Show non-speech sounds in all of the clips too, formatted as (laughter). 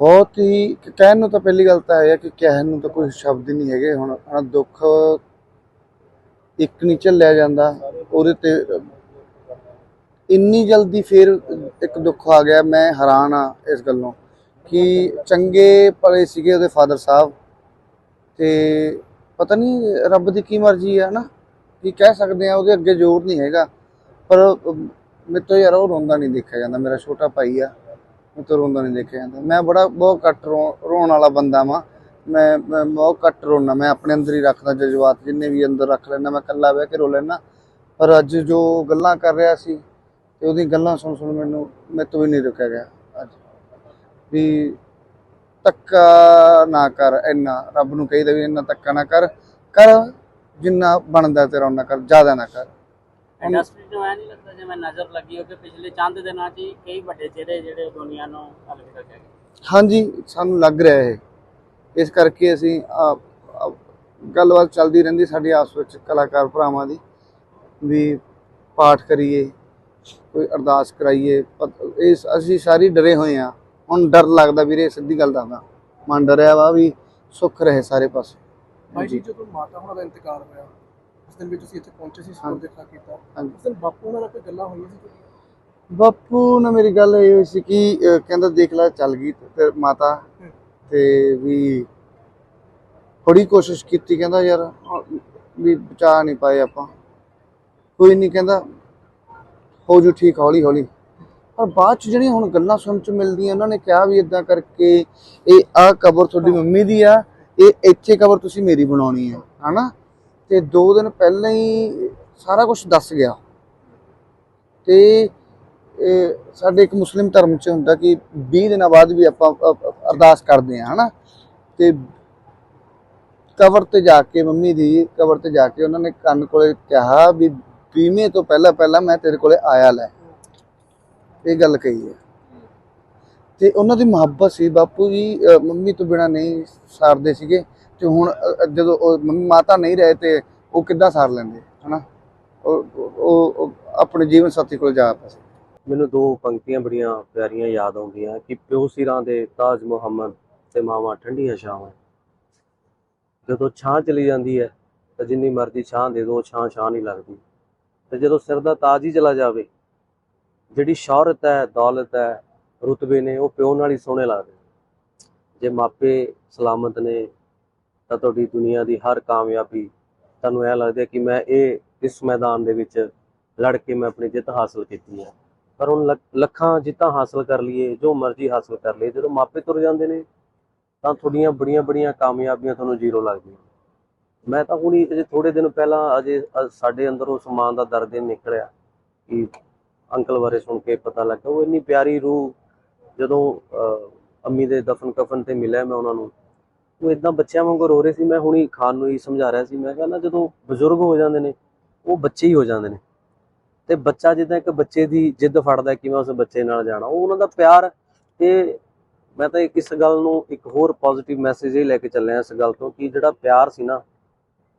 ਬਹੁਤ ਹੀ, ਕਹਿਣ ਨੂੰ ਤਾਂ ਪਹਿਲੀ ਗੱਲ ਤਾਂ ਇਹ ਹੈ ਕਿ ਕਹਿਣ ਨੂੰ ਤਾਂ ਕੋਈ ਸ਼ਬਦ ਹੀ ਨਹੀਂ ਹੈਗੇ, ਹੁਣ ਹਨਾ ਦੁੱਖ ਇੱਕ ਨਹੀਂ ਝੱਲਿਆ ਜਾਂਦਾ, ਉਹਦੇ ਤੇ ਇੰਨੀ ਜਲਦੀ ਫੇਰ ਇੱਕ ਦੁੱਖ ਆ ਗਿਆ, ਮੈਂ ਹੈਰਾਨ ਆ ਇਸ ਗੱਲੋਂ ਕਿ ਚੰਗੇ ਭਲੇ ਸੀਗੇ ਉਹਦੇ ਫਾਦਰ ਸਾਹਿਬ ਤੇ ਪਤਾ ਨਹੀਂ ਰੱਬ ਦੀ ਕੀ ਮਰਜ਼ੀ ਆ ਨਾ ਕੀ ਕਹਿ ਸਕਦੇ ਆ, ਉਹਦੇ ਅੱਗੇ ਜ਼ੋਰ ਨਹੀਂ ਹੈਗਾ, ਪਰ ਮੇਰੇ ਤੋਂ ਯਾਰ ਉਹ ਰੋਂਦਾ ਨਹੀਂ ਦੇਖਿਆ ਜਾਂਦਾ, ਮੇਰਾ ਛੋਟਾ ਭਾਈ ਆ। ਮੇਰੇ ਤੋਂ ਰੋਂਦਾ ਨਹੀਂ ਦੇਖਿਆ ਜਾਂਦਾ। ਮੈਂ ਬੜਾ, ਬਹੁਤ ਘੱਟ ਰੋ- ਰੋਣ ਵਾਲਾ ਬੰਦਾ ਵਾਂ। ਮੈਂ ਮੈਂ ਬਹੁਤ ਘੱਟ ਰੋਣਾ ਮੈਂ ਆਪਣੇ ਅੰਦਰ ਹੀ ਰੱਖਦਾ, ਜਜ਼ਬਾਤ ਜਿੰਨੇ ਵੀ ਅੰਦਰ ਰੱਖ ਲੈਣਾ ਮੈਂ ਇਕੱਲਾ ਬਹਿ ਕੇ ਰੋ ਲੈਣਾ ਪਰ ਅੱਜ ਜੋ ਗੱਲਾਂ ਕਰ ਰਿਹਾ ਸੀ ਤੇ ਉਹਦੀ ਗੱਲਾਂ ਸੁਣ ਸੁਣ ਮੈਨੂੰ, ਮੇਰੇ ਤੋਂ ਵੀ ਨਹੀਂ ਰੁਕਿਆ ਗਿਆ ਅੱਜ। ਵੀ ਧੱਕਾ ਨਾ ਕਰ ਇੰਨਾ। ਰੱਬ ਨੂੰ ਕਹੀਦਾ ਵੀ ਇੰਨਾ ਧੱਕਾ ਨਾ ਕਰ। ਕਰ ਜਿੰਨਾ ਬਣਦਾ ਤੇਰਾ ਉਹਨਾਂ ਕਰ, ਜ਼ਿਆਦਾ ਨਾ ਕਰ। ਇੰਡਸਟਰੀ ਨੂੰ ਐ ਨਹੀਂ ਲੱਗਦਾ ਜਿਵੇਂ ਨਜ਼ਰ ਲੱਗੀ ਹੋ ਕਿ ਪਿਛਲੇ ਚੰਦ ਦਿਨਾਂ 'ਚ ਹੀ ਕਈ ਵੱਡੇ ਚਿਹਰੇ ਜਿਹੜੇ ਦੁਨੀਆ ਨੂੰ ਅਲਵਿਦਾ ਕਹਿ ਗਏ। ਹਾਂਜੀ ਸਾਨੂੰ ਲੱਗ ਰਿਹਾ ਇਹ। ਇਸ ਕਰਕੇ ਅਸੀਂ ਗੱਲਬਾਤ ਚੱਲਦੀ ਰਹਿੰਦੀ ਸਾਡੀ ਆਪਸ ਵਿੱਚ ਕਲਾਕਾਰ ਭਰਾਵਾਂ ਦੀ ਵੀ ਪਾਠ ਕਰੀਏ ਕੋਈ ਅਰਦਾਸ ਕਰਾਈਏ ਇਸ ਅਸੀਂ ਸਾਰੀ ਡਰੇ ਹੋਏ ਆ ਹੁਣ ਡਰ ਲੱਗਦਾ ਵੀਰੇ ਸਿੱਧੀ ਗੱਲ ਦੱਸਦਾ। ਮਨ ਡਰਿਆ ਵਾ ਵੀ ਸੁੱਖ ਰਹੇ ਸਾਰੇ ਪਾਸੇ। ਭਾਈ ਜੀ ਜਦੋਂ ਮਾਤਾ ਹੋਣਾ ਦਾ ਇੰਤਕਾਲ ਹੋਇਆ ਉਸ ਦਿਨ ਵੀ ਤੁਸੀਂ ਇੱਥੇ ਪਹੁੰਚੇ ਸੀ ਸਕੂਲ ਦੇਖਾ ਕੀਤਾ। ਹਾਂਜੀ। ਉਸ ਦਿਨ ਬਾਪੂ ਨਾਲ ਕੋਈ ਗੱਲਾਂ ਹੋਈਆਂ ਸੀ ਤੁਹਾਡੀਆਂ? ਬਾਪੂ ਨਾਲ ਮੇਰੀ ਗੱਲ ਇਹ ਹੋਈ ਸੀ ਕਿ ਅਹ, ਕਹਿੰਦਾ ਦੇਖ ਲੈ ਚੱਲ ਗਈ ਤੇ ਮਾਤਾ ਤੇ ਵੀ ਬੜੀ ਕੋਸ਼ਿਸ਼ ਕੀਤੀ ਕਹਿੰਦਾ ਯਾਰ ਹਾਂ, ਵੀ ਬਚਾ ਨਹੀਂ ਪਾਏ ਆਪਾਂ। ਕੋਈ ਨਹੀਂ ਕਹਿੰਦਾ ਹੋ ਜੂ ਠੀਕ ਹੌਲੀ ਹੌਲੀ। ਪਰ ਬਾਅਦ ਚ ਜਿਹੜੀਆਂ ਹੁਣ ਗੱਲਾਂ ਸੁਣ ਚ ਮਿਲਦੀਆਂ ਉਹਨਾਂ ਨੇ ਕਿਹਾ ਵੀ ਇਦਾਂ ਕਰਕੇ ਇਹ ਆ ਕਬਰ ਤੁਹਾਡੀ ਮੰਮੀ ਦੀ ਆ ਇਹ ਇੱਥੇ ਕਬਰ ਤੁਸੀਂ ਮੇਰੀ ਬਣਾਉਣੀ ਆ ਹਨਾ? ਤੇ ਦੋ ਦਿਨ ਪਹਿਲਾਂ ਹੀ ਸਾਰਾ ਕੁਝ ਦੱਸ ਗਿਆ। ਤੇ ਸਾਡੇ ਇੱਕ ਮੁਸਲਿਮ ਧਰਮ ਚ ਹੁੰਦਾ ਕਿ 20 ਦਿਨਾਂ ਬਾਅਦ ਵੀ ਆਪਾਂ ਅਰਦਾਸ ਕਰਦੇ ਆ ਹਨਾ? ਤੇ ਕਬਰ ਤੇ ਜਾ ਕੇ ਮੰਮੀ ਦੀ ਕਬਰ ਤੇ ਜਾ ਕੇ ਉਹਨਾਂ ਨੇ ਕੰਨ ਕੋਲੇ ਕਿਹਾ ਵੀ ਬੀਮੇ ਤੋਂ ਪਹਿਲਾਂ ਪਹਿਲਾਂ ਮੈਂ ਤੇਰੇ ਕੋਲੇ ਆਇਆ ਲੈ। ਇਹ ਗੱਲ ਕਹੀ ਹੈ। ਤੇ ਉਹਨਾਂ ਦੀ ਮੁਹੱਬਤ ਸੀ। ਬਾਪੂ ਜੀ ਮੰਮੀ ਤੋਂ ਬਿਨਾ ਨਹੀਂ ਸਾਰਦੇ ਸੀਗੇ। ਤੇ ਹੁਣ ਜਦੋਂ ਮੰਮੀ ਮਾਤਾ ਨਹੀਂ ਰਹੇ ਤੇ ਉਹ ਕਿੱਦਾਂ ਸਾਰ ਲੈਂਦੇ, ਹਨਾ? ਉਹ ਆਪਣੇ ਜੀਵਨ ਸਾਥੀ ਕੋਲ ਜਾ ਪਏ ਮੈਨੂੰ ਦੋ ਪੰਕਤੀਆਂ ਬੜੀਆਂ ਪਿਆਰੀਆਂ ਯਾਦ ਆਉਂਦੀਆਂ ਕਿ ਪਿਓ ਸਿਰਾਂ ਦੇ ਤਾਜ ਮੁਹੰਮਦ ਤੇ ਮਾਵਾਂ ਠੰਡੀਆਂ ਛਾਵਾਂ। ਜਦੋਂ ਛਾਂ ਚਲੀ ਜਾਂਦੀ ਹੈ, ਤਾਂ ਜਿੰਨੀ ਮਰਜ਼ੀ ਛਾਂ ਦੇ ਦੋ, ਛਾਂ ਛਾਂ ਨਹੀਂ ਲੱਗਦੀ। ਤੇ ਜਦੋਂ ਸਿਰ ਦਾ ਤਾਜ ਹੀ ਚਲਾ ਜਾਵੇ, ਜਿਹੜੀ ਸ਼ੌਹਰਤ ਹੈ, ਦੌਲਤ ਹੈ, ਰੁਤਬੇ ਨੇ, ਉਹ ਪਿਓ ਨਾਲ ਹੀ ਸੋਹਣੇ ਲੱਗਦੇ ਜੇ ਮਾਪੇ ਸਲਾਮਤ ਨੇ ਤਾਂ ਤੁਹਾਡੀ ਦੁਨੀਆ ਦੀ ਹਰ ਕਾਮਯਾਬੀ ਤੁਹਾਨੂੰ ਇਹ ਲੱਗਦਾ ਕਿ ਮੈਂ ਇਹ ਇਸ ਮੈਦਾਨ ਦੇ ਵਿੱਚ ਲੜ ਕੇ ਮੈਂ ਆਪਣੀ ਜਿੱਤ ਹਾਸਲ ਕੀਤੀ ਹੈ। ਪਰ ਹੁਣ ਲੱਖ- ਲੱਖਾਂ ਜਿੱਤਾਂ ਹਾਸਲ ਕਰ ਲਈਏ ਜੋ ਮਰਜ਼ੀ ਹਾਸਲ ਕਰ ਲਈਏ ਜਦੋਂ ਮਾਪੇ ਤੁਰ ਜਾਂਦੇ ਨੇ ਤਾਂ ਤੁਹਾਡੀਆਂ ਬੜੀਆਂ ਬੜੀਆਂ ਕਾਮਯਾਬੀਆਂ ਤੁਹਾਨੂੰ ਜ਼ੀਰੋ ਲੱਗਦੀਆਂ ਮੈਂ ਤਾਂ ਹੁਣੀ ਅਜੇ ਥੋੜੇ ਦਿਨ ਪਹਿਲਾਂ ਅਜੇ ਅ- ਸਾਡੇ ਅੰਦਰੋਂ ਸਮਾਨ ਦਾ ਦਰਦ ਹੀ ਨਿਕਲਿਆ ਕਿ ਅੰਕਲ ਬਾਰੇ ਸੁਣ ਕੇ ਪਤਾ ਲੱਗਾ। ਉਹ ਇੰਨੀ ਪਿਆਰੀ ਰੂਹ ਜਦੋਂ ਅ, ਅੰਮੀ ਦੇ ਦਫਨ ਕਫਨ ਤੇ ਮਿਲਿਆ ਮੈਂ ਉਹਨਾਂ ਨੂੰ ਉਹ ਇਦਾਂ ਬੱਚਿਆਂ ਵਾਂਗੂ ਰੋ ਰਹੇ ਸੀ, ਮੈਂ ਹੁਣੀ ਖਾਨ ਨੂੰ ਹੀ ਸਮਝਾ ਰਿਹਾ ਸੀ। ਮੈਂ ਕਿਹਾ ਨਾ, ਜਦੋਂ ਬਜ਼ੁਰਗ ਹੋ ਜਾਂਦੇ ਨੇ, ਉਹ ਬੱਚੇ ਹੀ ਹੋ ਜਾਂਦੇ ਨੇ। ਤੇ ਬੱਚਾ ਜਿੱਦਾਂ ਇੱਕ ਬੱਚੇ ਦੀ ਜਿੱਦ ਫੜਦਾ ਕਿ ਮੈਂ ਉਸ ਬੱਚੇ ਨਾਲ ਜਾਣਾ, ਉਹ ਉਹਨਾਂ ਦਾ ਪਿਆਰ ਤੇ ਮੈਂ ਤਾਂ ਇਸ ਗੱਲ ਨੂੰ ਇੱਕ ਹੋਰ ਪੋਜ਼ਿਟਿਵ ਮੈਸੇਜ ਇਹ ਲੈ ਕੇ ਚੱਲਿਆ ਇਸ ਗੱਲ ਤੋਂ ਕਿ ਜਿਹੜਾ ਪਿਆਰ ਸੀ ਨਾ,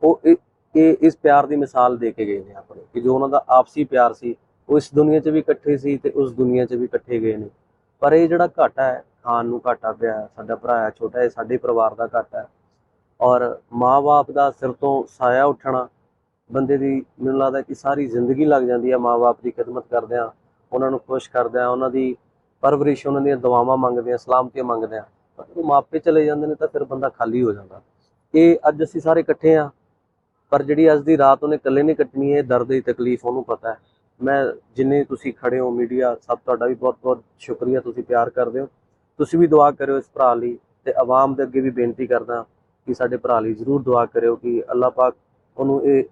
ਉਹ ਇਹ ਇਹ ਇਸ ਪਿਆਰ ਦੀ ਮਿਸਾਲ ਦੇ ਕੇ ਗਏ ਨੇ ਆਪਣੇ, ਕਿ ਜੋ ਉਹਨਾਂ ਦਾ ਆਪਸੀ ਪਿਆਰ ਸੀ, ਉਹ ਇਸ ਦੁਨੀਆ 'ਚ ਵੀ ਇਕੱਠੇ ਸੀ ਤੇ ਉਸ ਦੁਨੀਆ 'ਚ ਵੀ ਇਕੱਠੇ ਗਏ ਨੇ। ਪਰ ਇਹ ਜਿਹੜਾ ਘਾਟਾ ਹੈ ਖਾਣ ਨੂੰ ਘਾਟਾ ਪਿਆ ਹੈ, ਸਾਡਾ ਭਰਾ ਹੈ ਛੋਟਾ ਹੈ ਸਾਡੇ ਪਰਿਵਾਰ ਦਾ ਘਾਟਾ ਹੈ। ਔਰ ਮਾਂ-ਬਾਪ ਦਾ ਸਿਰ ਤੋਂ ਸਾਇਆ ਉੱਠਣਾ ਬੰਦੇ ਦੀ ਮੈਨੂੰ ਲੱਗਦਾ ਕਿ ਸਾਰੀ ਜ਼ਿੰਦਗੀ ਲੱਗ ਜਾਂਦੀ ਹੈ ਮਾਂ-ਬਾਪ ਦੀ ਖਿਦਮਤ ਕਰਦਿਆਂ ਉਹਨਾਂ ਨੂੰ ਖੁਸ਼ ਕਰਦਿਆਂ ਉਹਨਾਂ ਦੀ ਪਰਵਰਿਸ਼ ਉਹਨਾਂ ਦੀਆਂ ਦੁਆਵਾਂ ਮੰਗਦਿਆਂ ਸਲਾਮਤੀਆਂ ਮੰਗਦਿਆਂ। ਪਰ ਉਹ ਮਾਪੇ ਚਲੇ ਜਾਂਦੇ ਨੇ ਤਾਂ ਫਿਰ ਬੰਦਾ ਖਾਲੀ ਹੋ ਜਾਂਦਾ। ਇਹ ਅੱਜ ਅਸੀਂ ਸਾਰੇ ਇਕੱਠੇ ਆ ਪਰ ਜਿਹੜੀ ਅੱਜ ਦੀ ਰਾਤ ਉਹਨੇ ਇਕੱਲੇ ਨਹੀਂ ਕੱਟਣੀ ਇਹ ਦਰਦ ਦੀ ਤਕਲੀਫ ਉਹਨੂੰ ਪਤਾ ਹੈ। ਮੈਂ ਜਿੰਨੇ ਤੁਸੀਂ ਖੜੇ ਹੋ ਮੀਡੀਆ ਸਭ ਤੁਹਾਡਾ ਵੀ ਬਹੁਤ-ਬਹੁਤ ਸ਼ੁਕਰੀਆ ਤੁਸੀਂ ਪਿਆਰ ਕਰਦੇ ਹੋ। ਤੁਸੀਂ ਵੀ ਦੁਆ ਕਰਿਓ ਇਸ ਭਰਾ ਲਈ ਤੇ ਆਵਾਮ ਦੇ ਅੱਗੇ ਵੀ ਬੇਨਤੀ ਕਰਦਾ ਕਿ ਸਾਡੇ ਭਰਾ ਲਈ ਜ਼ਰੂਰ ਦੁਆ ਕਰਿਓ ਕਿ ਅੱਲਾਹ ਪਾਕ ਉਹਨੂੰ ਇਹ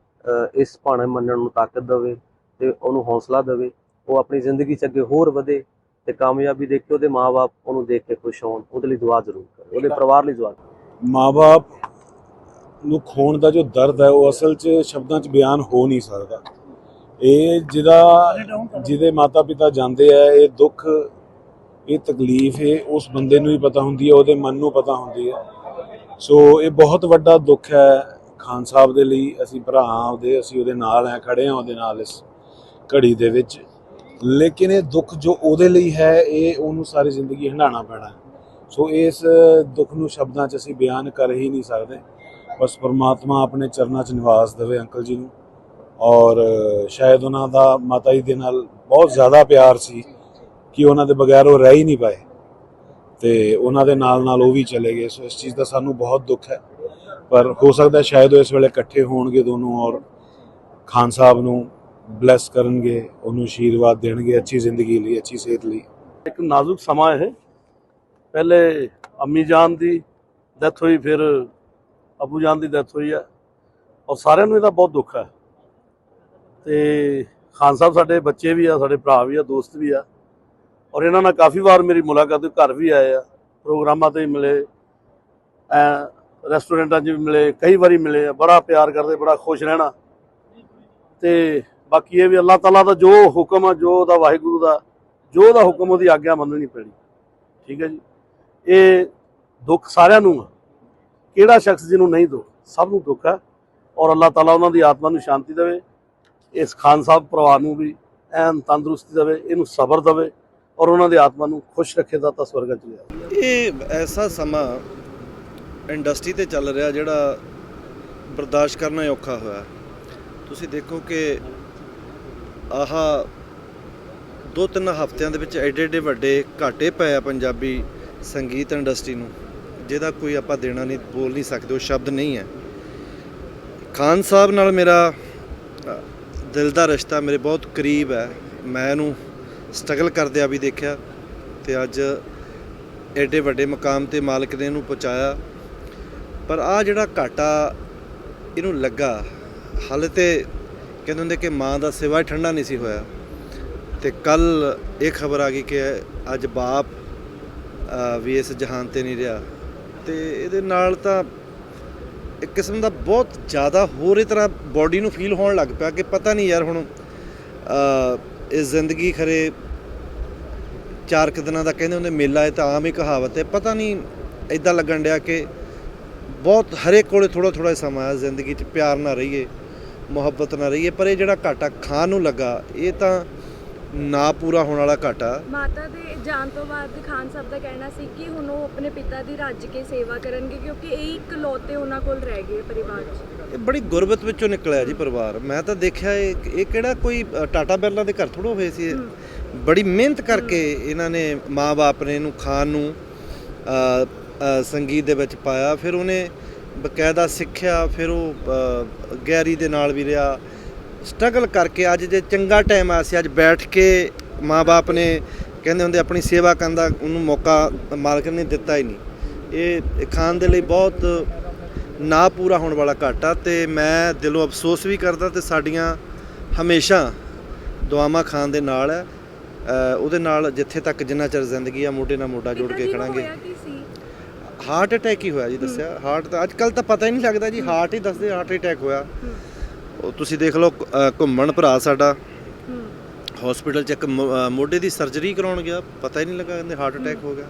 ਇਸ ਭਾਣੇ ਮੰਨਣ ਨੂੰ ਤਾਕਤ ਦੇਵੇ ਤੇ ਉਹਨੂੰ ਹੌਸਲਾ ਦੇਵੇ, ਉਹ ਆਪਣੀ ਜ਼ਿੰਦਗੀ 'ਚ ਅੱਗੇ ਹੋਰ ਵਧੇ ਤੇ ਕਾਮਯਾਬੀ ਦੇਖ ਕੇ ਉਹਦੇ ਮਾਪੇ ਉਹਨੂੰ ਦੇਖ ਕੇ ਖੁਸ਼ ਹੋਣ, ਉਹਦੇ ਲਈ ਦੁਆ ਜ਼ਰੂਰ ਕਰੋ ਉਹਦੇ ਪਰਿਵਾਰ ਲਈ ਦੁਆ ਕਰੋ ਮਾਪੇ ਨੂੰ ਖੋਣ ਦਾ ਜੋ ਦਰਦ ਹੈ, ਉਹ ਅਸਲ 'ਚ ਸ਼ਬਦਾਂ 'ਚ ਬਿਆਨ ਹੋ ਨਹੀਂ ਸਕਦਾ। ਇਹ ਜਿਹਦਾ, ਜਿਹਦੇ ਮਾਤਾ ਪਿਤਾ ਜਾਂਦੇ ਆ, ਇਹ ਦੁੱਖ ਇਹ ਤਕਲੀਫ ਇਹ ਉਸ ਬੰਦੇ ਨੂੰ ਹੀ ਪਤਾ ਹੁੰਦੀ ਹੈ, ਉਹਦੇ ਮਨ ਨੂੰ ਪਤਾ ਹੁੰਦੀ ਹੈ। ਸੋ ਇਹ ਬਹੁਤ ਵੱਡਾ ਦੁੱਖ ਹੈ ਖਾਨ ਸਾਹਿਬ ਦੇ ਲਈ। ਅਸੀਂ ਭਰਾ ਹਾਂ ਉਹਦੇ, ਅਸੀਂ ਉਹਦੇ ਨਾਲ ਹੈ, ਖੜੇ ਹਾਂ ਉਹਦੇ ਨਾਲ ਇਸ ਘੜੀ ਦੇ ਵਿੱਚ। ਲੇਕਿਨ ਇਹ ਦੁੱਖ ਜੋ ਉਹਦੇ ਲਈ ਹੈ, ਇਹ ਉਹਨੂੰ ਸਾਰੀ ਜ਼ਿੰਦਗੀ ਹੰਡਾਣਾ ਪੈਣਾ ਸੋ ਇਸ ਦੁੱਖ ਨੂੰ ਸ਼ਬਦਾਂ 'ਚ ਅਸੀਂ ਬਿਆਨ ਕਰ ਹੀ ਨਹੀਂ ਸਕਦੇ। ਬਸ ਪਰਮਾਤਮਾ ਆਪਣੇ ਚਰਨਾਂ 'ਚ ਨਿਵਾਸ ਦੇਵੇ ਅੰਕਲ ਜੀ ਨੂੰ। ਔਰ ਸ਼ਾਇਦ ਉਹਨਾਂ ਦਾ ਮਾਤਾ ਜੀ ਦੇ ਨਾਲ ਬਹੁਤ ਜ਼ਿਆਦਾ ਪਿਆਰ ਸੀ। ਕਿ ਉਹਨਾਂ ਦੇ ਬਗੈਰ ਉਹ ਰਹਿ ਹੀ ਨਹੀਂ ਪਾਏ। ਤੇ ਉਹਨਾਂ ਦੇ ਨਾਲ ਨਾਲ ਉਹ ਵੀ ਚਲੇ ਗਏ। ਸੋ ਇਸ ਚੀਜ਼ ਦਾ ਸਾਨੂੰ ਬਹੁਤ ਦੁੱਖ ਹੈ। ਪਰ ਹੋ ਸਕਦਾ ਸ਼ਾਇਦ ਉਹ ਇਸ ਵੇਲੇ ਇਕੱਠੇ ਹੋਣਗੇ ਦੋਨੋਂ ਔਰ ਖਾਨ ਸਾਹਿਬ ਨੂੰ ਬਲੈਸ ਕਰਨਗੇ, ਉਹਨੂੰ ਆਸ਼ੀਰਵਾਦ ਦੇਣਗੇ ਅੱਛੀ ਜ਼ਿੰਦਗੀ ਲਈ, ਅੱਛੀ ਸਿਹਤ ਲਈ। ਇੱਕ ਨਾਜ਼ੁਕ ਸਮਾਂ ਇਹ। ਪਹਿਲੇ ਅੰਮੀ ਜਾਨ ਦੀ ਡੈਥ ਹੋਈ, ਫਿਰ ਅਬੂ ਜਾਨ ਦੀ ਡੈਥ ਹੋਈ ਹੈ। ਔਰ ਸਾਰਿਆਂ ਨੂੰ ਇਹਦਾ ਬਹੁਤ ਦੁੱਖ ਹੈ। ਤੇ ਖਾਨ ਸਾਹਿਬ ਸਾਡੇ ਬੱਚੇ ਵੀ ਆ, ਸਾਡੇ ਭਰਾ ਵੀ ਆ, ਦੋਸਤ ਵੀ ਆ। ਔਰ ਇਹਨਾਂ ਨਾਲ ਕਾਫੀ ਵਾਰ ਮੇਰੀ ਮੁਲਾਕਾਤ ਹੋਈ, ਘਰ ਵੀ ਆਏ ਆ, ਪ੍ਰੋਗਰਾਮਾਂ ਤੇ ਵੀ ਮਿਲੇ, ਐ ਰੈਸਟੋਰੈਂਟਾਂ 'ਚ ਵੀ ਮਿਲੇ, ਕਈ ਵਾਰੀ ਮਿਲੇ ਆ, ਬੜਾ ਪਿਆਰ ਕਰਦੇ, ਬੜਾ ਖੁਸ਼ ਰਹਿਣਾ। ਤੇ ਬਾਕੀ ਇਹ ਵੀ ਅੱਲਾਹ ਤਾਲਾ ਦਾ ਜੋ ਹੁਕਮ ਆ, ਜੋ ਉਹਦਾ ਵਾਹਿਗੁਰੂ ਦਾ, ਜੋ ਉਹਦਾ ਹੁਕਮ ਉਹਦੀ ਆਗਿਆ ਮੰਨਣੀ ਪੈਣੀ। ਠੀਕ ਹੈ ਜੀ? ਇਹ ਦੁੱਖ ਸਾਰਿਆਂ ਨੂੰ ਆ। ਕਿਹੜਾ ਸ਼ਖਸ ਜਿਹਨੂੰ ਨਹੀਂ ਦੁੱਖ? ਸਭ ਨੂੰ ਦੁੱਖ ਹੈ ਔਰ ਅੱਲਾਹ ਤਾਲਾ ਉਹਨਾਂ ਦੀ ਆਤਮਾ ਨੂੰ ਸ਼ਾਂਤੀ ਦੇਵੇ। ਇਸ ਖਾਨ ਸਾਹਿਬ ਪਰਿਵਾਰ ਨੂੰ ਵੀ ਐਨ ਤੰਦਰੁਸਤੀ ਦੇਵੇ, ਇਹਨੂੰ ਸਬਰ ਦੇਵੇ। ਔਰ ਉਹਨਾਂ ਦੀ ਆਤਮਾ ਨੂੰ ਖੁਸ਼ ਰੱਖੇ ਦਾਤਾ ਸਵਰਗਾਂ ਚ ਲਿਆ। ਇਹ ਐਸਾ ਸਮਾਂ ਇੰਡਸਟਰੀ ਤੇ ਚੱਲ ਰਿਹਾ ਜਿਹੜਾ ਬਰਦਾਸ਼ਤ ਕਰਨਾ ਔਖਾ ਹੋਇਆ ਤੁਸੀਂ ਦੇਖੋ ਕਿ ਆਹ ਦੋ ਤਿੰਨ ਹਫ਼ਤਿਆਂ ਦੇ ਵਿੱਚ ਐਡੇ ਐਡੇ ਵੱਡੇ ਘਾਟੇ ਪਏ ਆ ਪੰਜਾਬੀ ਸੰਗੀਤ ਇੰਡਸਟਰੀ ਨੂੰ, ਜਿਹਦਾ ਕੋਈ ਆਪਾਂ ਦੇਣਾ ਨਹੀਂ, ਬੋਲ ਨਹੀਂ ਸਕਦੇ, ਉਹ ਸ਼ਬਦ ਨਹੀਂ ਹੈ। ਖਾਨ ਸਾਹਿਬ ਨਾਲ ਮੇਰਾ ਦਿਲ ਦਾ ਰਿਸ਼ਤਾ ਮੇਰੇ ਬਹੁਤ ਕਰੀਬ ਹੈ। ਮੈਂ ਇਹਨੂੰ ਸਟਰਗਲ ਕਰਦਿਆਂ ਵੀ ਦੇਖਿਆ ਤੇ ਅੱਜ ਐਡੇ ਵੱਡੇ ਮਕਾਮ ਤੇ ਮਾਲਕ ਨੇ ਇਹਨੂੰ ਪਹੁੰਚਾਇਆ। ਪਰ ਆ ਜਿਹੜਾ ਘਾਟਾ ਇਹਨੂੰ ਲੱਗਾ, ਹਾਲੇ ਤੇ ਕਹਿੰਦੇ ਹੁੰਦੇ ਕਿ ਮਾਂ ਦਾ ਸਿਵਾ ਠੰਡਾ ਨਹੀਂ ਸੀ ਹੋਇਆ। ਤੇ ਕੱਲ ਇਹ ਖਬਰ ਆ ਗਈ ਕਿ ਅੱਜ ਬਾਪ ਵੀ ਇਸ ਜਹਾਨ ਤੇ ਨਹੀਂ ਰਿਹਾ। ਤੇ ਇਹਦੇ ਨਾਲ ਤਾਂ ਇੱਕ ਕਿਸਮ ਦਾ ਬਹੁਤ ਜ਼ਿਆਦਾ ਹੋਰ ਹੀ ਤਰ੍ਹਾਂ ਬਾਡੀ ਨੂੰ ਫੀਲ ਹੋਣ ਲੱਗ ਪਿਆ ਕਿ ਪਤਾ ਨਹੀਂ ਯਾਰ ਹੁਣ ਇਹ ਜ਼ਿੰਦਗੀ ਖਰੇ ਚਾਰ ਕੁ ਦਿਨਾਂ ਦਾ ਕਹਿੰਦੇ ਹੁੰਦੇ, ਮੇਲਾ ਹੈ ਤਾਂ ਆਮ ਹੀ ਕਹਾਵਤ ਹੈ। ਪਤਾ ਨਹੀਂ ਇਦਾਂ ਲੱਗਣ ਡਿਆ ਕਿ ਬਹੁਤ ਹਰੇਕ ਕੋਲੇ ਥੋੜਾ ਥੋੜਾ ਸਮਾਂ ਹੈ, ਜ਼ਿੰਦਗੀ 'ਚ ਪਿਆਰ ਨਾ ਰਹੀਏ, ਮੁਹੱਬਤ ਨਾ ਰਹੀਏ, ਪਰ ਇਹ ਜਿਹੜਾ ਘਾਟਾ ਖਾਣ ਨੂੰ ਲੱਗਾ, ਇਹ ਤਾਂ ਨਾ ਪੂਰਾ ਹੋਣ ਵਾਲਾ ਘਾਟਾ। ਮਾਤਾ ਦੇ ਜਾਣ ਤੋਂ ਬਾਅਦ ਖਾਨ ਸਾਹਿਬ ਦਾ ਕਹਿਣਾ ਸੀ ਕਿ ਹੁਣ ਉਹ ਆਪਣੇ ਪਿਤਾ ਦੀ ਰੱਜ ਕੇ ਸੇਵਾ ਕਰਨਗੇ ਕਿਉਂਕਿ ਇਹ ਇਕਲੌਤੇ ਉਹਨਾਂ ਕੋਲ ਰਹਿ ਗਏ ਪਰਿਵਾਰ 'ਚ। ਇਹ ਬੜੀ ਗੁਰਬਤ ਵਿੱਚੋਂ ਨਿਕਲਿਆ ਜੀ ਪਰਿਵਾਰ। ਮੈਂ ਤਾਂ ਦੇਖਿਆ ਇਹ ਇਹ ਕਿਹੜਾ ਕੋਈ ਟਾਟਾ ਬਿਰਲਾ ਦੇ ਘਰ ਥੋੜੋ ਹੋਏ ਸੀ ਇਹ। ਬੜੀ ਮਿਹਨਤ ਕਰਕੇ ਇਹਨਾਂ ਨੇ ਮਾਂ-ਬਾਪ ਨੇ ਇਹਨੂੰ ਖਾਨ ਨੂੰ ਅ, ਅ, ਸੰਗੀਤ ਦੇ ਵਿੱਚ ਪਾਇਆ। ਫਿਰ ਉਹਨੇ ਬਕਾਇਦਾ ਸਿੱਖਿਆ ਫਿਰ ਉਹ ਅ, ਗੈਰੀ ਦੇ ਨਾਲ ਵੀ ਰਿਹਾ। ਸਟਰਗਲ ਕਰਕੇ ਅੱਜ ਜੇ ਚੰਗਾ ਟਾਈਮ ਆ ਸੀ ਅੱਜ ਬੈਠ ਕੇ ਮਾਂ-ਬਾਪ ਨੇ ਕਹਿੰਦੇ ਹੁੰਦੇ ਆਪਣੀ ਸੇਵਾ ਕਰਨ ਦਾ ਉਹਨੂੰ ਮੌਕਾ ਮਾਲਕ ਨੇ ਦਿੱਤਾ ਹੀ ਨਹੀਂ। ਇਹ ਖਾਨ ਦੇ ਲਈ ਬਹੁਤ ਨਾ ਪੂਰਾ ਹੋਣ ਵਾਲਾ ਘਾਟਾ ਤੇ ਮੈਂ ਦਿਲੋਂ ਅਫਸੋਸ ਵੀ ਕਰਦਾ ਤੇ ਸਾਡੀਆਂ ਹਮੇਸ਼ਾ ਦੁਆਵਾਂ ਖਾਨ ਦੇ ਨਾਲ ਹੈ ਉਹਦੇ ਨਾਲ ਜਿੱਥੇ ਤੱਕ ਜਿੰਨਾ ਚਿਰ ਜ਼ਿੰਦਗੀ ਆ ਮੋਢੇ ਨਾਲ ਮੋਢਾ ਜੋੜ ਕੇ ਖੜਾਂਗੇ। ਹਾਰਟ ਅਟੈਕ ਹੀ ਹੋਇਆ ਜੀ ਦੱਸਿਆ। ਹਾਰਟ ਤਾਂ ਅੱਜ ਕੱਲ ਤਾਂ ਪਤਾ ਹੀ ਨਹੀਂ ਲੱਗਦਾ ਜੀ ਹਾਰਟ ਹੀ ਦੱਸਦੇ ਹਾਰਟ ਅਟੈਕ ਹੋਇਆ। ਉਹ ਤੁਸੀਂ ਦੇਖ ਲਓ ਅ, ਘੁੰਮਣ ਭਰਾ ਸਾਡਾ। ਹਸਪੀਟਲ ਚ ਇੱਕ ਮੋ- ਅ, ਮੋਢੇ ਦੀ ਸਰਜਰੀ ਕਰਾਉਣ ਗਿਆ ਪਤਾ ਹੀ ਨਹੀਂ ਲੱਗਾ ਕਹਿੰਦੇ ਹਾਰਟ ਅਟੈਕ ਹੋ ਗਿਆ।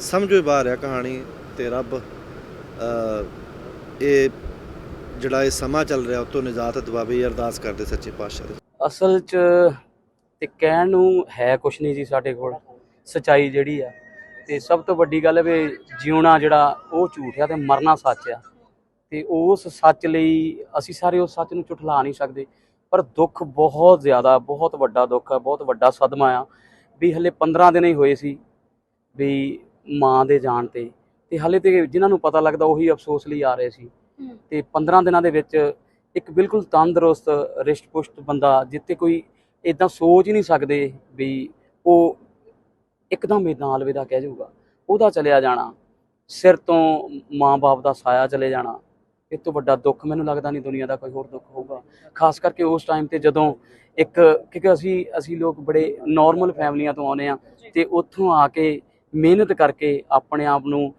ਸਮਝੋ ਹੀ ਬਾਹਰ ਆ ਕਹਾਣੀ ਤੇ ਰੱਬ ਅ, ਇਹ ਜਿਹੜਾ ਇਹ ਸਮਾਂ ਚੱਲ ਰਿਹਾ ਉਤੋਂ ਨਿਜਾਤ ਦਿਵਾਵੇ ਇਹ ਅਰਦਾਸ ਕਰਦੇ ਸੱਚੇ ਪਾਤਸ਼ਾਹ ਦੇ। ਅਸਲ 'ਚ ਤੇ ਕਹਿਣ ਨੂੰ ਹੈ ਕੁਛ ਨਹੀਂ ਜੀ ਸਾਡੇ ਕੋਲ ਸਚਾਈ ਜਿਹੜੀ ਆ। ਤੇ ਸਭ ਤੋਂ ਵੱਡੀ ਗੱਲ ਹੈ ਵੀ ਜਿਉਣਾ ਜਿਹੜਾ ਉਹ ਝੂਠ ਆ ਤੇ ਮਰਨਾ ਸੱਚ ਆ। ਤੇ ਉਸ ਸੱਚ ਲਈ ਅਸੀਂ ਸਾਰੇ ਉਸ ਸੱਚ ਨੂੰ ਝੁਠਲਾ ਨਹੀਂ ਸਕਦੇ। ਪਰ ਦੁੱਖ ਬਹੁਤ ਜ਼ਿਆਦਾ ਬਹੁਤ ਵੱਡਾ ਦੁੱਖ ਆ ਬਹੁਤ ਵੱਡਾ ਸਦਮਾ ਆ। ਵੀ ਹਲੇ 15 ਦਿਨ ਹੀ ਹੋਏ ਸੀ ਵੀ ਮਾਂ ਦੇ ਜਾਣ ਤੇ। ਤੇ ਹਲੇ ਤੇ ਜਿਨ੍ਹਾਂ ਨੂੰ ਪਤਾ ਲੱਗਦਾ ਉਹੀ ਅਫਸੋਸ ਲਈ ਆ ਰਹੇ ਸੀ। ਤੇ 15 ਦਿਨਾਂ ਦੇ ਵਿੱਚ ਇੱਕ ਬਿਲਕੁਲ ਤੰਦਰੁਸਤ ਰਿਸ਼ਟ ਪੁਸ਼ਟ ਬੰਦਾ ਜਿੱਤੇ ਕੋਈ ਇਦਾਂ ਸੋਚ ਹੀ ਨਹੀਂ ਸਕਦੇ ਵੀ ਉਹ ਇੱਕਦਮ ਇਦਾਂ ਅਲਵਿਦਾ ਕਹਿ ਜਾਊਗਾ। ਉਹਦਾ ਚਲਿਆ ਜਾਣਾ। ਸਿਰ ਤੋਂ ਮਾਂ-ਬਾਪ ਦਾ ਸਾਇਆ ਚਲੇ ਜਾਣਾ। ਇਹ ਤੋਂ ਵੱਡਾ ਦੁੱਖ ਮੈਨੂੰ ਲੱਗਦਾ ਨਹੀਂ ਦੁਨੀਆ ਦਾ ਕੋਈ ਹੋਰ ਦੁੱਖ ਹੋਊਗਾ। ਖਾਸ ਕਰਕੇ ਉਸ ਟਾਈਮ ਤੇ ਜਦੋਂ ਇੱਕ ਕਿਉਂਕਿ ਅਸੀਂ ਅਸੀਂ ਲੋਕ ਬੜੇ ਨਾਰਮਲ ਫੈਮਲੀਆਂ ਤੋਂ ਆਉਂਦੇ ਆ ਤੇ ਉੱਥੋਂ ਆ ਕੇ ਮਿਹਨਤ ਕਰਕੇ ਆਪਣੇ ਆਪ ਨੂੰ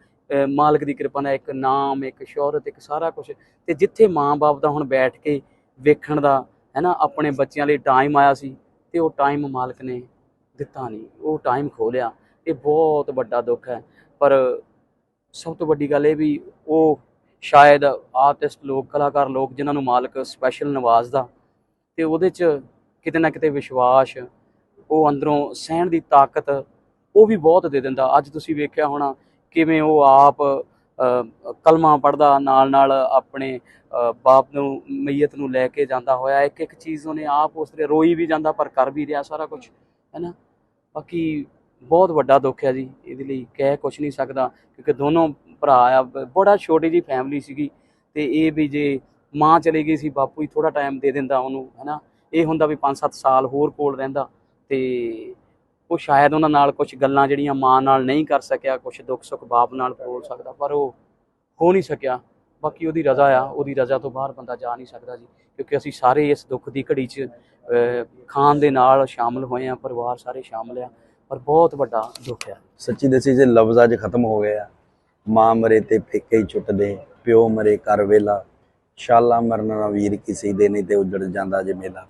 ਮਾਲਕ ਦੀ ਕਿਰਪਾ ਨਾਲ ਇੱਕ ਨਾਮ, ਇੱਕ ਸ਼ੋਹਰਤ, ਇੱਕ ਸਾਰਾ ਕੁਝ ਤੇ ਜਿੱਥੇ ਮਾਂ-ਬਾਪ ਦਾ ਹੁਣ ਬੈਠ ਕੇ ਵੇਖਣ ਦਾ, ਹੈ ਨਾ, ਆਪਣੇ ਬੱਚਿਆਂ ਲਈ ਟਾਈਮ ਆਇਆ ਸੀ ਤੇ ਉਹ ਟਾਈਮ ਮਾਲਕ ਨੇ ਦਿੱਤਾ ਨਹੀਂ। ਉਹ ਟਾਈਮ ਖੋ ਇਹ ਬਹੁਤ ਵੱਡਾ ਦੁੱਖ ਹੈ। ਪਰ ਸਭ ਤੋਂ ਵੱਡੀ ਗੱਲ ਇਹ ਵੀ ਉਹ ਸ਼ਾਇਦ ਆਰਟਿਸਟ ਲੋਕ ਕਲਾਕਾਰ ਲੋਕ ਜਿਨ੍ਹਾਂ ਨੂੰ ਮਾਲਕ ਸਪੈਸ਼ਲ ਨਵਾਜ਼ਦਾ ਤੇ ਉਹਦੇ 'ਚ ਕਿਤੇ ਨਾ ਕਿਤੇ ਵਿਸ਼ਵਾਸ ਉਹ ਅੰਦਰੋਂ ਸਹਿਣ ਦੀ ਤਾਕਤ ਉਹ ਵੀ ਬਹੁਤ ਦੇ ਦਿੰਦਾ। ਅੱਜ ਤੁਸੀਂ ਵੇਖਿਆ ਹੋਣਾ ਕਿਵੇਂ ਉਹ ਆਪ ਅ, ਕਲਮਾ ਪੜਦਾ ਨਾਲ ਨਾਲ ਆਪਣੇ ਬਾਪ ਨੂੰ ਮਈਤ ਨੂੰ ਲੈ ਕੇ ਜਾਂਦਾ ਹੋਇਆ। ਇੱਕ ਇੱਕ ਚੀਜ਼ ਉਹਨੇ ਆਪ ਉਸ ਤੇ ਰੋਈ ਵੀ ਜਾਂਦਾ ਪਰ ਕਰ ਵੀ ਰਿਹਾ ਸਾਰਾ ਕੁਝ ਹੈਨਾ ਬਾਕੀ ਬਹੁਤ ਵੱਡਾ ਦੁੱਖ ਹੈ ਜੀ ਇਹਦੇ ਲਈ ਕਹਿ ਕੁਝ ਨਹੀਂ ਸਕਦਾ ਕਿਉਂਕਿ ਦੋਨੋਂ ਭਰਾ ਆ ਬੜਾ ਛੋਟੀ ਜੀ ਫੈਮਿਲੀ ਸੀਗੀ ਤੇ ਇਹ ਵੀ ਜੇ ਮਾਂ ਚਲੇ ਗਈ ਸੀ ਬਾਪੂ ਹੀ ਥੋੜਾ ਟਾਈਮ ਦੇ ਦਿੰਦਾ ਉਹਨੂੰ ਹੈਨਾ। ਇਹ ਹੁੰਦਾ ਵੀ 5-7 ਸਾਲ ਹੋਰ ਕੋਲ ਰਹਿੰਦਾ ਤੇ ਉਹ ਸ਼ਾਇਦ ਉਹਨਾਂ ਨਾਲ ਕੁਝ ਗੱਲਾਂ ਜਿਹੜੀਆਂ ਮਾਂ ਨਾਲ ਨਹੀਂ ਕਰ ਸਕਿਆ ਕੁਝ ਦੁੱਖ ਸੁੱਖ ਬਾਪ ਨਾਲ ਬੋਲ ਸਕਦਾ ਪਰ ਉਹ ਹੋ ਨਹੀਂ ਸਕਿਆ। ਬਾਕੀ ਉਹਦੀ ਰਜ਼ਾ ਆ ਉਹਦੀ ਰਜ਼ਾ ਤੋਂ ਬਾਹਰ ਬੰਦਾ ਜਾ ਨਹੀਂ ਸਕਦਾ ਜੀ ਕਿਉਂਕਿ ਅਸੀਂ ਸਾਰੇ ਇਸ ਦੁੱਖ ਦੀ ਘੜੀ 'ਚ ਅਹ, ਖਾਨ ਦੇ ਨਾਲ ਸ਼ਾਮਲ ਹੋਏ ਆ ਪਰਿਵਾਰ ਸਾਰੇ ਸ਼ਾਮਲ ਆ ਪਰ ਬਹੁਤ ਵੱਡਾ ਦੁੱਖ ਆ। ਸੱਚੀ ਦੱਸੀ ਜੇ ਲਫ਼ਜ਼ ਅੱਜ ਖਤਮ ਹੋ ਗਏ ਆ ਮਾਂ ਮਰੇ ਤੇ ਪੇਕੇ ਹੀ ਛੁੱਟਦੇ ਪਿਓ ਮਰੇ ਕਰ ਵੇਲਾ। ਸ਼ਾਲਾ ਮਰਨ ਨਾ ਵੀਰ ਕਿਸੇ ਦੇ ਨਹੀਂ ਤੇ ਉਜੜ ਜਾਂਦਾ ਜੇ ਮੇਲਾ।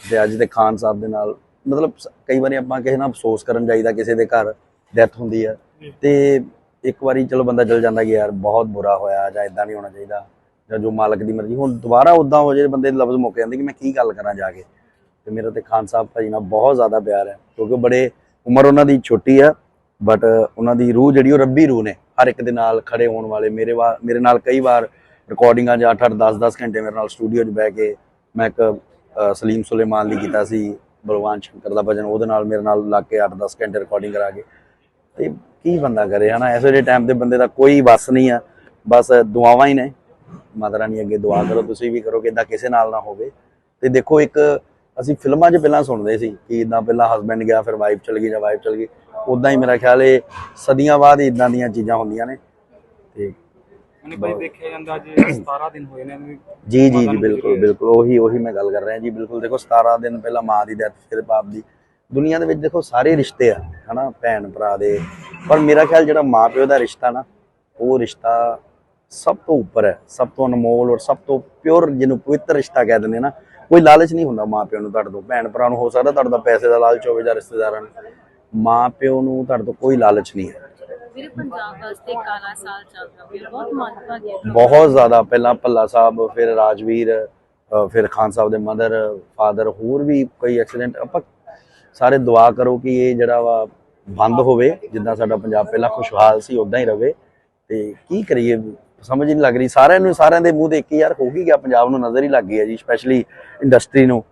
ਤੇ ਅੱਜ ਦੇ ਖਾਨ ਸਾਹਿਬ ਦੇ ਨਾਲ ਮਤਲਬ ਕਈ ਵਾਰੀ ਆਪਾਂ ਕਿਸੇ ਨਾਲ ਅਫਸੋਸ ਕਰਨ ਜਾਈਦਾ ਕਿਸੇ ਦੇ ਘਰ ਡੈਥ ਹੁੰਦੀ ਆ। ਤੇ ਇੱਕ ਵਾਰੀ ਚਲੋ ਬੰਦਾ ਚਲ ਜਾਂਦਾ ਕਿ ਯਾਰ ਬਹੁਤ ਬੁਰਾ ਹੋਇਆ ਜਾਂ ਇਦਾਂ ਨਹੀਂ ਹੋਣਾ ਚਾਹੀਦਾ ਜਾਂ ਜੋ ਮਾਲਕ ਦੀ ਮਰਜ਼ੀ। ਹੁਣ ਦੁਬਾਰਾ ਉਦਾਂ ਹੋ ਜੇ ਬੰਦੇ ਦੇ ਲਫ਼ਜ਼ ਮੁੱਕ ਜਾਂਦੇ ਕਿ ਮੈਂ ਕੀ ਗੱਲ ਕਰਾਂ ਜਾ ਕੇ। ਤੇ ਮੇਰਾ ਤੇ ਖਾਨ ਸਾਹਿਬ ਭਾਜੀ ਨਾਲ ਬਹੁਤ ਜ਼ਿਆਦਾ ਪਿਆਰ ਹੈ ਕਿਉਂਕਿ ਬੜੇ ਉਮਰ ਉਹਨਾਂ ਦੀ ਛੋਟੀ ਆ ਬਟ ਉਹਨਾਂ ਦੀ ਰੂਹ ਜਿਹੜੀ ਉਹ ਰੱਬੀ ਰੂਹ ਨੇ। ਹਰ ਇੱਕ ਦੇ ਨਾਲ ਖੜੇ ਹੋਣ ਵਾਲੇ ਮੇਰੇ ਵਾ ਮੇਰੇ ਨਾਲ ਕਈ ਵਾਰ ਰਿਕਾਰਡਿੰਗਾਂ 'ਚ 8-8 10-10 ਘੰਟੇ ਮੇਰੇ ਨਾਲ ਸਟੂਡੀਓ 'ਚ ਬਹਿ ਕੇ ਮੈਂ ਇੱਕ ਸਲੀਮ ਸੁਲੇਮਾਨ ਲਈ ਕੀਤਾ ਸੀ, ਬਲਵਾਨ ਸ਼ੰਕਰ ਦਾ ਭਜਨ, ਉਹਦੇ ਨਾਲ ਮੇਰੇ ਨਾਲ ਲੱਗ ਕੇ 8-10 ਘੰਟੇ ਰਿਕਾਰਡਿੰਗ ਕਰਾ ਕੇ। ਤੇ ਕੀ ਬੰਦਾ ਕਰੇ, ਹਨਾ? ਇਸ ਵੇਲੇ ਟਾਈਮ ਤੇ ਬੰਦੇ ਦਾ ਕੋਈ ਵੱਸ ਨਹੀਂ ਆ। ਬਸ ਦੁਆਵਾਂ ਹੀ ਨੇ। ਮਾਤਾ ਰਾਣੀ ਅੱਗੇ ਦੁਆ ਕਰੋ, ਤੁਸੀਂ ਵੀ ਕਰੋ ਕਿ ਇਦਾਂ ਕਿਸੇ ਨਾਲ ਨਾ ਹੋਵੇ। ਤੇ ਦੇਖੋ, ਇੱਕ ਅਸੀਂ ਫਿਲਮਾਂ 'ਚ ਪਹਿਲਾਂ ਸੁਣਦੇ ਸੀ ਕਿ ਇਦਾਂ ਪਹਿਲਾਂ ਹਸਬੈਂਡ ਗਿਆ ਫਿਰ ਵਾਈਫ ਚਲ ਗਈ ਜਾਂ ਵਾਈਫ ਚਲ ਗਈ। ਉਦਾਂ ਹੀ ਮੇਰਾ ਖਿਆਲ ਇਹ ਸਦੀਆਂ ਬਾਅਦ ਇਦਾਂ ਦੀਆਂ ਚੀਜ਼ਾਂ ਹੁੰਦੀਆਂ ਨੇ ਤੇ ਮੈਨੂੰ ਭਾਈ ਦੇਖਿਆ ਜਾਂਦਾ ਜੇ (coughs) 17 ਦਿਨ ਹੋਏ ਨੇ ਵੀ ਜੀ ਜੀ ਬਿਲਕੁਲ। ਬਿਲਕੁਲ ਉਹੀ ਉਹੀ ਮੈਂ ਗੱਲ ਕਰ ਰਿਹਾ ਜੀ ਬਿਲਕੁਲ। ਦੇਖੋ 17 ਦਿਨ ਪਹਿਲਾਂ ਮਾਂ ਦੀ ਡੈਥ ਫਿਰ ਬਾਪ ਦੀ। ਦੁਨੀਆ ਦੇ ਵਿੱਚ ਦੇਖੋ ਸਾਰੇ ਰਿਸ਼ਤੇ ਆ ਹਨਾ ਭੈਣ ਭਰਾ ਦੇ। ਪਰ ਮੇਰਾ ਖਿਆਲ ਜਿਹੜਾ ਮਾਂ ਪਿਓ ਦਾ ਰਿਸ਼ਤਾ ਨਾ ਉਹ ਰਿਸ਼ਤਾ ਸਭ ਤੋਂ ਉੱਪਰ ਹੈ ਸਭ ਤੋਂ ਅਨਮੋਲ ਔਰ ਸਭ ਤੋਂ ਪਿਓਰ ਜਿਹਨੂੰ ਪਵਿੱਤਰ ਰਿਸ਼ਤਾ ਕਹਿ ਦਿੰਦੇ ਨਾ ਕੋਈ ਲਾਲਚ ਨਹੀਂ ਹੁੰਦਾ ਮਾਂ ਪਿਓ ਨੂੰ ਤੁਹਾਡੇ ਤੋਂ ਭੈਣ ਭਰਾ ਨੂੰ ਹੋ ਸਕਦਾ ਤੁਹਾਡੇ ਤੋਂ ਪੈਸੇ ਦਾ ਲਾਲਚ ਹੋਵੇ ਜਾਂ ਰਿਸ਼ਤੇਦਾਰਾਂ ਨੂੰ। ਮਾਂ ਪਿਓ ਨੂੰ ਤੁਹਾਡੇ ਤੋਂ ਕੋਈ ਲਾਲਚ ਨਹੀਂ ਹੈ। ਵੀਰੇ ਪੰਜਾਬ ਵਾਸਤੇ ਕਾਲਾ ਸਾਲ ਚੱਲ ਰਿਹਾ ਪਿਆ ਬਹੁਤ ਜ਼ਿਆਦਾ ਪਹਿਲਾਂ ਭੱਲਾ ਸਾਹਿਬ ਫਿਰ ਰਾਜਵੀਰ ਫਿਰ ਖਾਨ ਸਾਹਿਬ ਦੇ ਮਦਰ ਫਾਦਰ ਹੋਰ ਵੀ ਕਈ ਐਕਸੀਡੈਂਟ ਆਪਾਂ ਸਾਰੇ ਦੁਆ ਕਰੋ ਕਿ ਇਹ ਜਿਹੜਾ ਵਾ ਬੰਦ ਹੋਵੇ ਜਿੱਦਾਂ ਸਾਡਾ ਪੰਜਾਬ ਪਹਿਲਾਂ ਖੁਸ਼ਹਾਲ ਸੀ ਉਦਾਂ ਹੀ ਰਵੇ। ਤੇ ਕੀ ਕਰੀਏ ਸਮਝ ਨਹੀਂ ਲੱਗ ਰਹੀ। ਸਾਰਿਆਂ ਨੂੰ ਸਾਰਿਆਂ ਦੇ ਮੂੰਹ ਦੇਖ ਕੇ ਯਾਰ ਹੋ ਕੀ ਗਿਆ, ਪੰਜਾਬ ਨੂੰ ਨਜ਼ਰ ਹੀ ਲੱਗ ਗਈ ਹੈ ਜੀ ਸਪੈਸ਼ਲੀ ਇੰਡਸਟਰੀ ਨੂੰ।